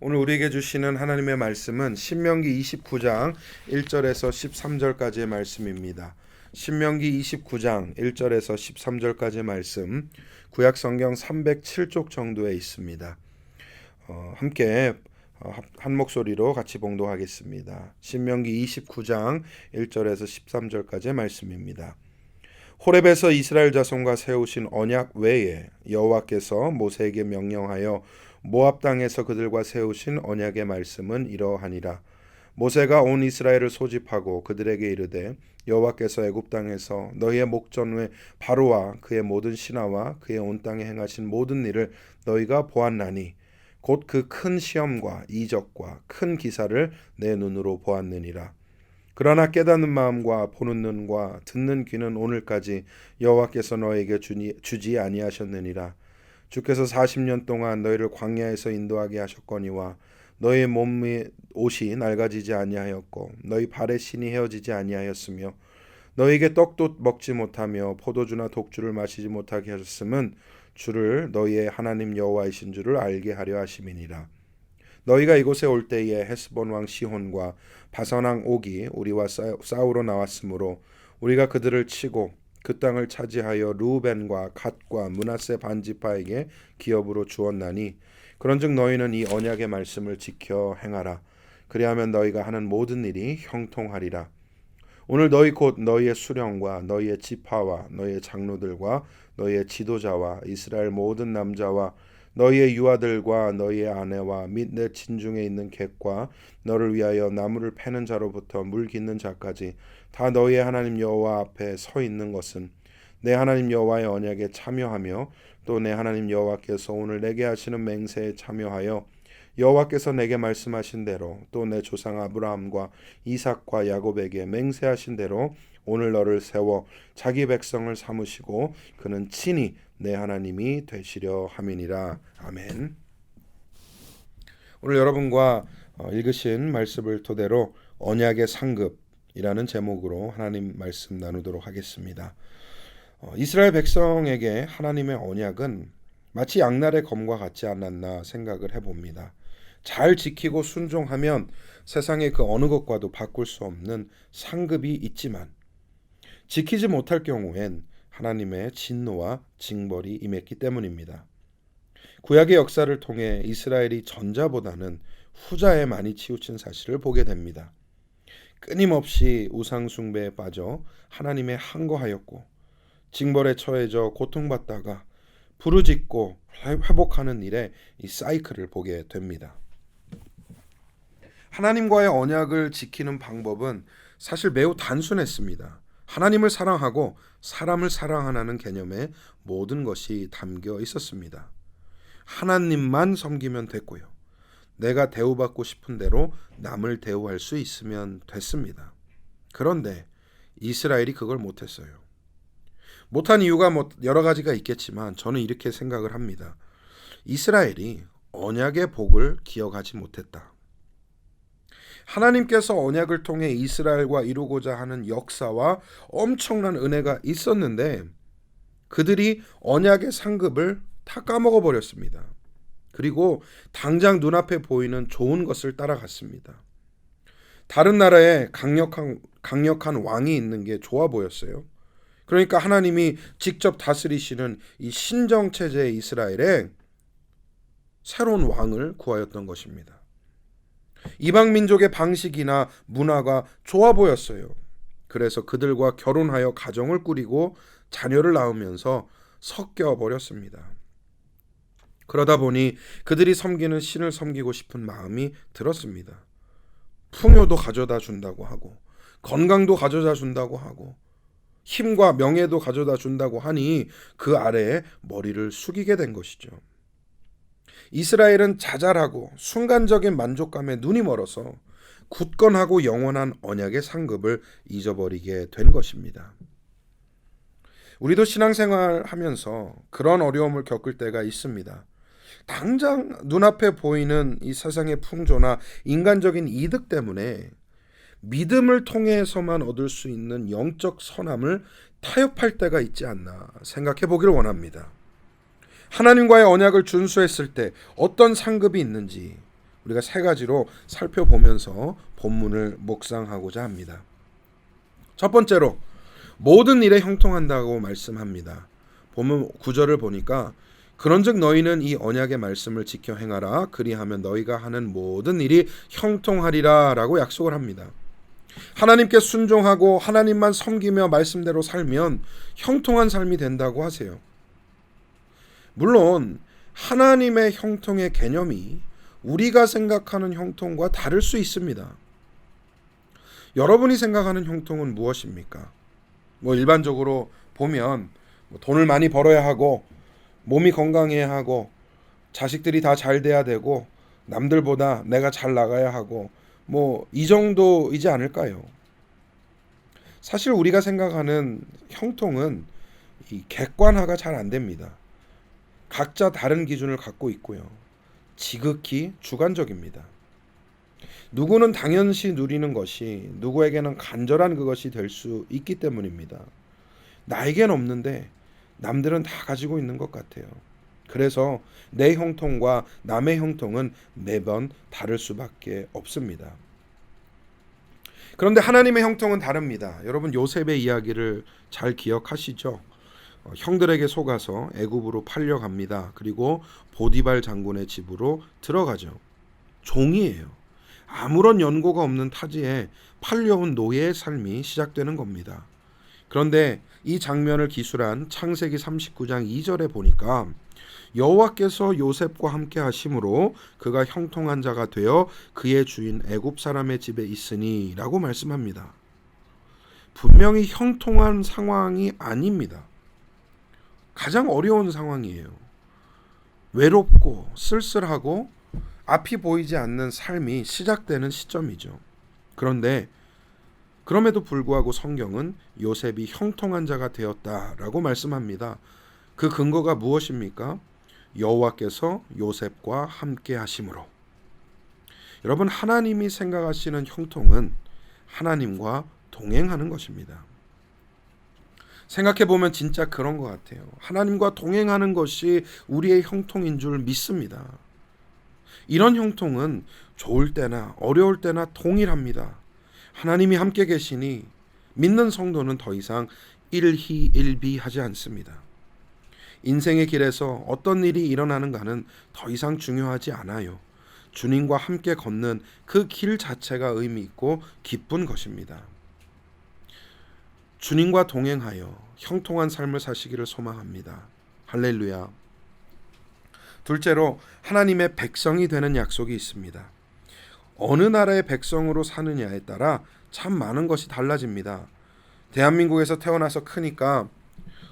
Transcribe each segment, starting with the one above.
오늘 우리에게 주시는 하나님의 말씀은 신명기 29장 1절에서 13절까지의 말씀입니다. 신명기 29장 1절에서 13절까지의 말씀 구약 성경 307쪽 정도에 있습니다. 어, 함께 어, 한 목소리로 같이 봉독하겠습니다. 신명기 29장 1절에서 13절까지의 말씀입니다. 호렙에서 이스라엘 자손과 세우신 언약 외에 여호와께서 모세에게 명령하여 모압 땅에서 그들과 세우신 언약의 말씀은 이러하니라. 모세가 온 이스라엘을 소집하고 그들에게 이르되 여호와께서 애굽 땅에서 너희의 목전 후에 바로와 그의 모든 신하와 그의 온 땅에 행하신 모든 일을 너희가 보았나니 곧 그 큰 시험과 이적과 큰 기사를 내 눈으로 보았느니라. 그러나 깨닫는 마음과 보는 눈과 듣는 귀는 오늘까지 여호와께서 너에게 주지 아니하셨느니라. 주께서 40년 동안 너희를 광야에서 인도하게 하셨거니와 너희 몸의 옷이 낡아지지 아니하였고 너희 발의 신이 헤어지지 아니하였으며 너희에게 떡도 먹지 못하며 포도주나 독주를 마시지 못하게 하셨음은 주를 너희의 하나님 여호와이신 줄을 알게 하려 하심이니라. 너희가 이곳에 올 때에 헤스본 왕 시혼과 바산 왕 옥이 우리와 싸우러 나왔으므로 우리가 그들을 치고 그 땅을 차지하여 루벤과 갓과 문하세 반지파에게 기업으로 주었나니 그런즉 너희는 이 언약의 말씀을 지켜 행하라. 그리하면 너희가 하는 모든 일이 형통하리라. 오늘 너희 곧 너희의 수령과 너희의 지파와 너희의 장로들과 너희의 지도자와 이스라엘 모든 남자와 너희의 유아들과 너희의 아내와 및 내 진중에 있는 객과 너를 위하여 나무를 패는 자로부터 물 깃는 자까지 다 너희의 하나님 여호와 앞에 서 있는 것은 내 하나님 여호와의 언약에 참여하며 또 내 하나님 여호와께서 오늘 내게 하시는 맹세에 참여하여 여호와께서 내게 말씀하신 대로 또 내 조상 아브라함과 이삭과 야곱에게 맹세하신 대로 오늘 너를 세워 자기 백성을 삼으시고 그는 친히 내 하나님이 되시려 함이니라. 아멘. 오늘 여러분과 어, 읽으신 말씀을 토대로 언약의 상급 이라는 제목으로 하나님 말씀 나누도록 하겠습니다. 어, 이스라엘 백성에게 하나님의 언약은 마치 양날의 검과 같지 않았나 생각을 해봅니다. 잘 지키고 순종하면 세상의 그 어느 것과도 바꿀 수 없는 상급이 있지만 지키지 못할 경우엔 하나님의 진노와 징벌이 임했기 때문입니다. 구약의 역사를 통해 이스라엘이 전자보다는 후자에 많이 치우친 사실을 보게 됩니다. 끊임없이 우상숭배에 빠져 하나님의 항거하였고 징벌에 처해져 고통받다가 부르짖고 회복하는 일에 이 사이클을 보게 됩니다. 하나님과의 언약을 지키는 방법은 사실 매우 단순했습니다. 하나님을 사랑하고 사람을 사랑하는 개념에 모든 것이 담겨 있었습니다. 하나님만 섬기면 됐고요. 내가 대우받고 싶은 대로 남을 대우할 수 있으면 됐습니다. 그런데 이스라엘이 그걸 못했어요. 못한 이유가 뭐 여러 가지가 있겠지만 저는 이렇게 생각을 합니다. 이스라엘이 언약의 복을 기억하지 못했다. 하나님께서 언약을 통해 이스라엘과 이루고자 하는 역사와 엄청난 은혜가 있었는데 그들이 언약의 상급을 다 까먹어 버렸습니다. 그리고 당장 눈앞에 보이는 좋은 것을 따라갔습니다. 다른 나라에 강력한 강력한 왕이 있는 게 좋아 보였어요. 그러니까 하나님이 직접 다스리시는 이 신정 체제의 이스라엘에 새로운 왕을 구하였던 것입니다. 이방 민족의 방식이나 문화가 좋아 보였어요. 그래서 그들과 결혼하여 가정을 꾸리고 자녀를 낳으면서 섞여 버렸습니다. 그러다 보니 그들이 섬기는 신을 섬기고 싶은 마음이 들었습니다. 풍요도 가져다 준다고 하고 건강도 가져다 준다고 하고 힘과 명예도 가져다 준다고 하니 그 아래에 머리를 숙이게 된 것이죠. 이스라엘은 자잘하고 순간적인 만족감에 눈이 멀어서 굳건하고 영원한 언약의 상급을 잊어버리게 된 것입니다. 우리도 신앙생활 하면서 그런 어려움을 겪을 때가 있습니다. 당장 눈앞에 보이는 이 세상의 풍조나 인간적인 이득 때문에 믿음을 통해서만 얻을 수 있는 영적 선함을 타협할 때가 있지 않나 생각해 보기를 원합니다. 하나님과의 언약을 준수했을 때 어떤 상급이 있는지 우리가 세 가지로 살펴보면서 본문을 묵상하고자 합니다. 첫 번째로 모든 일에 형통한다고 말씀합니다. 본문 구절을 보니까 그런즉 너희는 이 언약의 말씀을 지켜 행하라 그리하면 너희가 하는 모든 일이 형통하리라라고 약속을 합니다. 하나님께 순종하고 하나님만 섬기며 말씀대로 살면 형통한 삶이 된다고 하세요. 물론 하나님의 형통의 개념이 우리가 생각하는 형통과 다를 수 있습니다. 여러분이 생각하는 형통은 무엇입니까? 뭐 일반적으로 보면 뭐 돈을 많이 벌어야 하고 몸이 건강해야 하고 자식들이 다 잘 돼야 되고 남들보다 내가 잘 나가야 하고 뭐 이 정도이지 않을까요? 사실 우리가 생각하는 형통은 이 객관화가 잘 안 됩니다. 각자 다른 기준을 갖고 있고요. 지극히 주관적입니다. 누구는 당연시 누리는 것이 누구에게는 간절한 그것이 될 수 있기 때문입니다. 나에겐 없는데 남들은 다 가지고 있는 것 같아요. 그래서 내 형통과 남의 형통은 매번 다를 수밖에 없습니다. 그런데 하나님의 형통은 다릅니다. 여러분 요셉의 이야기를 잘 기억하시죠? 어, 형들에게 속아서 애굽으로 팔려갑니다. 그리고 보디발 장군의 집으로 들어가죠. 종이에요. 아무런 연고가 없는 타지에 팔려온 노예의 삶이 시작되는 겁니다. 그런데 이 장면을 기술한 창세기 39장 2절에 보니까 여호와께서 요셉과 함께 하심으로 그가 형통한 자가 되어 그의 주인 애굽 사람의 집에 있으니라고 말씀합니다. 분명히 형통한 상황이 아닙니다. 가장 어려운 상황이에요. 외롭고 쓸쓸하고 앞이 보이지 않는 삶이 시작되는 시점이죠. 그런데 그럼에도 불구하고 성경은 요셉이 형통한 자가 되었다라고 말씀합니다. 그 근거가 무엇입니까? 여호와께서 요셉과 함께 하심으로. 여러분 하나님이 생각하시는 형통은 하나님과 동행하는 것입니다. 생각해 보면 진짜 그런 것 같아요. 하나님과 동행하는 것이 우리의 형통인 줄 믿습니다. 이런 형통은 좋을 때나 어려울 때나 동일합니다. 하나님이 함께 계시니 믿는 성도는 더 이상 일희일비하지 않습니다. 인생의 길에서 어떤 일이 일어나는가는 더 이상 중요하지 않아요. 주님과 함께 걷는 그 길 자체가 의미 있고 기쁜 것입니다. 주님과 동행하여 형통한 삶을 사시기를 소망합니다. 할렐루야. 둘째로 하나님의 백성이 되는 약속이 있습니다. 어느 나라의 백성으로 사느냐에 따라 참 많은 것이 달라집니다. 대한민국에서 태어나서 크니까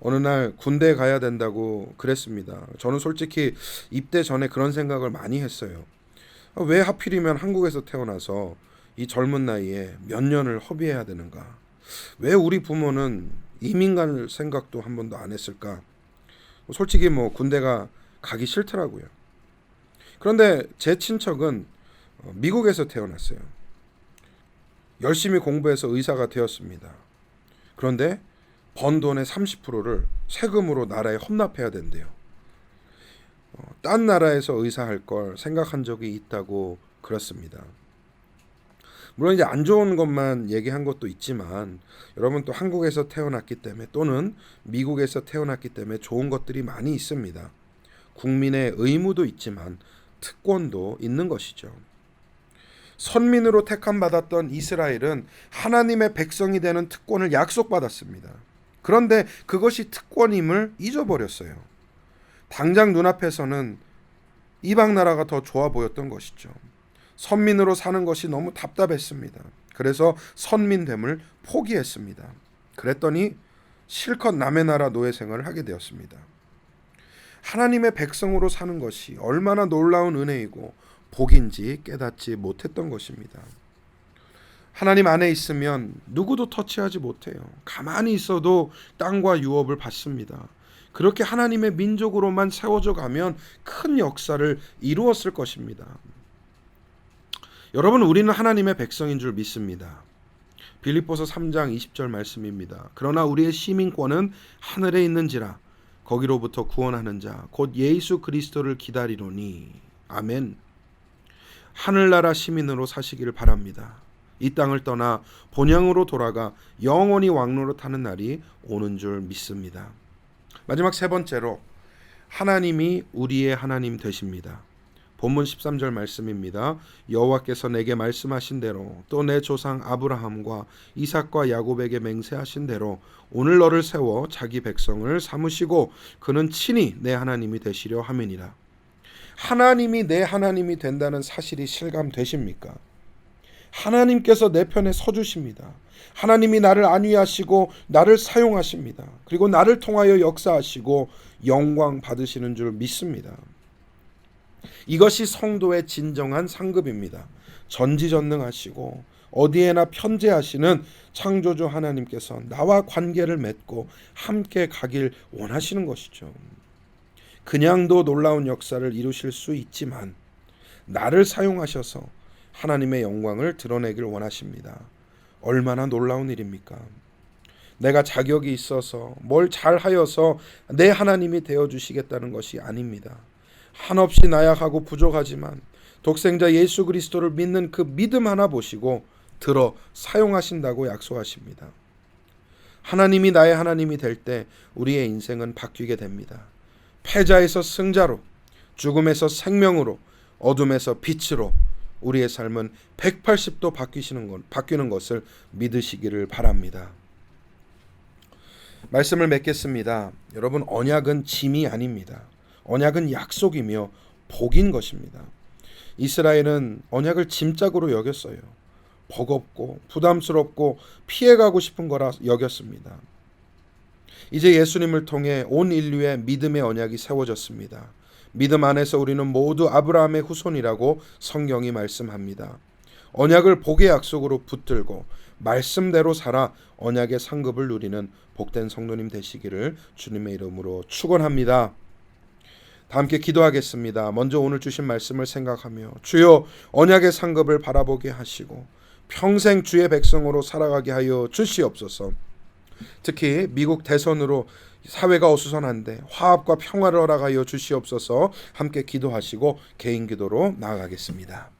어느 날 군대에 가야 된다고 그랬습니다. 저는 솔직히 입대 전에 그런 생각을 많이 했어요. 왜 하필이면 한국에서 태어나서 이 젊은 나이에 몇 년을 허비해야 되는가? 왜 우리 부모는 이민 갈 생각도 한 번도 안 했을까? 솔직히 뭐 군대가 가기 싫더라고요. 그런데 제 친척은 어, 미국에서 태어났어요. 열심히 공부해서 의사가 되었습니다. 그런데 번 돈의 30%를 세금으로 나라에 헌납해야 된대요. 어, 딴 나라에서 의사할 걸 생각한 적이 있다고 그렇습니다. 물론 이제 안 좋은 것만 얘기한 것도 있지만 여러분 또 한국에서 태어났기 때문에 또는 미국에서 태어났기 때문에 좋은 것들이 많이 있습니다. 국민의 의무도 있지만 특권도 있는 것이죠. 선민으로 택함 받았던 이스라엘은 하나님의 백성이 되는 특권을 약속받았습니다. 그런데 그것이 특권임을 잊어버렸어요. 당장 눈앞에서는 이방 나라가 더 좋아 보였던 것이죠. 선민으로 사는 것이 너무 답답했습니다. 그래서 선민됨을 포기했습니다. 그랬더니 실컷 남의 나라 노예 생활을 하게 되었습니다. 하나님의 백성으로 사는 것이 얼마나 놀라운 은혜이고 복인지 깨닫지 못했던 것입니다. 하나님 안에 있으면 누구도 터치하지 못해요. 가만히 있어도 땅과 유업을 받습니다. 그렇게 하나님의 민족으로만 세워져 가면 큰 역사를 이루었을 것입니다. 여러분 우리는 하나님의 백성인 줄 믿습니다. 빌립보서 3장 20절 말씀입니다. 그러나 우리의 시민권은 하늘에 있는지라 거기로부터 구원하는 자 곧 예수 그리스도를 기다리노니 아멘. 하늘나라 시민으로 사시기를 바랍니다. 이 땅을 떠나 본향으로 돌아가 영원히 왕로로 타는 날이 오는 줄 믿습니다. 마지막 세 번째로 하나님이 우리의 하나님 되십니다. 본문 13절 말씀입니다. 여호와께서 내게 말씀하신 대로 또 내 조상 아브라함과 이삭과 야곱에게 맹세하신 대로 오늘 너를 세워 자기 백성을 삼으시고 그는 친히 내 하나님이 되시려 함이니라. 하나님이 내 하나님이 된다는 사실이 실감되십니까? 하나님께서 내 편에 서 주십니다. 하나님이 나를 안위하시고 나를 사용하십니다. 그리고 나를 통하여 역사하시고 영광 받으시는 줄 믿습니다. 이것이 성도의 진정한 상급입니다. 전지전능하시고 어디에나 편재하시는 창조주 하나님께서 나와 관계를 맺고 함께 가길 원하시는 것이죠. 그냥도 놀라운 역사를 이루실 수 있지만 나를 사용하셔서 하나님의 영광을 드러내길 원하십니다. 얼마나 놀라운 일입니까? 내가 자격이 있어서 뭘 잘하여서 내 하나님이 되어 주시겠다는 것이 아닙니다. 한없이 나약하고 부족하지만 독생자 예수 그리스도를 믿는 그 믿음 하나 보시고 들어 사용하신다고 약속하십니다. 하나님이 나의 하나님이 될 때 우리의 인생은 바뀌게 됩니다. 패자에서 승자로, 죽음에서 생명으로, 어둠에서 빛으로 우리의 삶은 180도 바뀌시는 것, 바뀌는 것을 믿으시기를 바랍니다. 말씀을 맺겠습니다. 여러분 언약은 짐이 아닙니다. 언약은 약속이며 복인 것입니다. 이스라엘은 언약을 짐짝으로 여겼어요. 버겁고 부담스럽고 피해가고 싶은 거라 여겼습니다. 이제 예수님을 통해 온 인류의 믿음의 언약이 세워졌습니다. 믿음 안에서 우리는 모두 아브라함의 후손이라고 성경이 말씀합니다. 언약을 복의 약속으로 붙들고 말씀대로 살아 언약의 상급을 누리는 복된 성도님 되시기를 주님의 이름으로 축원합니다. 다 함께 기도하겠습니다. 먼저 오늘 주신 말씀을 생각하며 주여 언약의 상급을 바라보게 하시고 평생 주의 백성으로 살아가게 하여 주시옵소서. 특히 미국 대선으로 사회가 어수선한데 화합과 평화를 허락하여 주시옵소서 함께 기도하시고 개인 기도로 나아가겠습니다.